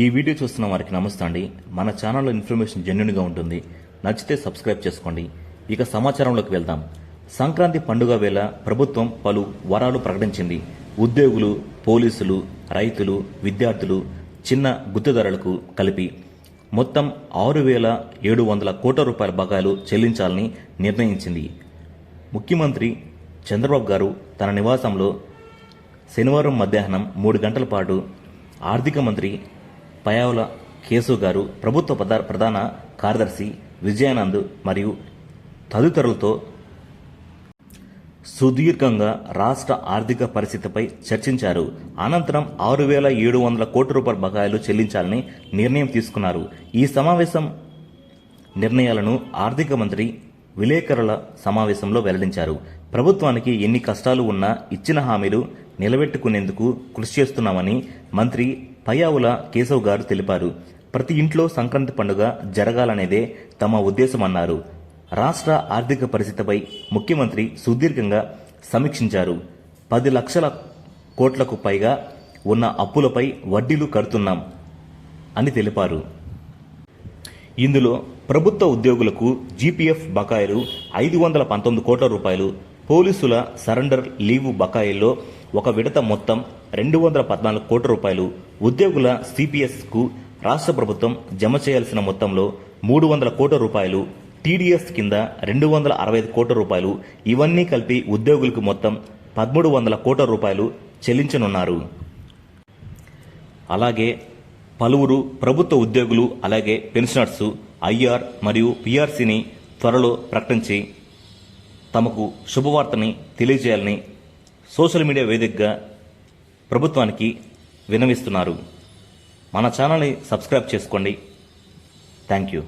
ఈ వీడియో చూస్తున్న వారికి నమస్తే అండి. మన ఛానల్లో ఇన్ఫర్మేషన్ జెన్యున్గా ఉంటుంది. నచ్చితే సబ్స్క్రైబ్ చేసుకోండి. ఇక సమాచారంలోకి వెళ్దాం. సంక్రాంతి పండుగ వేళ ప్రభుత్వం పలు వరాలు ప్రకటించింది. ఉద్యోగులు పోలీసులు రైతులు విద్యార్థులు చిన్న గుత్తేదారులకు కలిపి మొత్తం ఆరు వేల ఏడు వందల కోట్ల రూపాయల బకాయిలు చెల్లించాలని నిర్ణయించింది. ముఖ్యమంత్రి చంద్రబాబు గారు తన నివాసంలో శనివారం మధ్యాహ్నం మూడు గంటల పాటు ఆర్థిక మంత్రి పయావుల కేసు గారు ప్రభుత్వ ప్రధాన కార్యదర్శి విజయానంద్ మరియు తదితరులతో సుదీర్ఘంగా రాష్ట్ర ఆర్థిక పరిస్థితిపై చర్చించారు. అనంతరం ఆరు వేల ఏడు వందల కోట్ల రూపాయల బకాయిలు చెల్లించాలని నిర్ణయం తీసుకున్నారు. ఈ సమావేశం నిర్ణయాలను ఆర్థిక మంత్రి విలేకరుల సమావేశంలో వెల్లడించారు. ప్రభుత్వానికి ఎన్ని కష్టాలు ఉన్నా ఇచ్చిన హామీలు నిలబెట్టుకునేందుకు కృషి చేస్తున్నామని మంత్రి పయావుల కేశవ్ గారు తెలిపారు ప్రతి ఇంట్లో సంక్రాంతి పండుగ జరగాలనేదే తమ ఉద్దేశమన్నారు. రాష్ట్ర ఆర్థిక పరిస్థితిపై ముఖ్యమంత్రి సుదీర్ఘంగా సమీక్షించారు. పది లక్షల కోట్లకు పైగా ఉన్న అప్పులపై వడ్డీలు కడుతున్నాం అని తెలిపారు. ఇందులో ప్రభుత్వ ఉద్యోగులకు జీపీఎఫ్ బకాయిలు ఐదు వందల పంతొమ్మిది కోట్ల రూపాయలు పోలీసుల సరెండర్ లీవు బకాయిల్లో ఒక విడత మొత్తం రెండు వందల పద్నాలుగు కోట్ల రూపాయలు ఉద్యోగుల సిపిఎస్కు రాష్ట్ర ప్రభుత్వం జమ చేయాల్సిన మొత్తంలో మూడు వందల కోట్ల రూపాయలు టీడీఎస్ కింద రెండు వందల అరవై ఐదు కోట్ల రూపాయలు ఇవన్నీ కలిపి ఉద్యోగులకు మొత్తం పదమూడు వందల కోట్ల రూపాయలు చెల్లించనున్నారు. అలాగే పలువురు ప్రభుత్వ ఉద్యోగులు అలాగే పెన్షనర్స్ ఐఆర్ మరియు పిఆర్సీని త్వరలో ప్రకటించి తమకు శుభవార్తని తెలియజేయాలని సోషల్ మీడియా వేదికగా ప్రభుత్వానికి వినవిస్తున్నారు. మన ఛానల్ని సబ్స్క్రైబ్ చేసుకోండి. Thank you.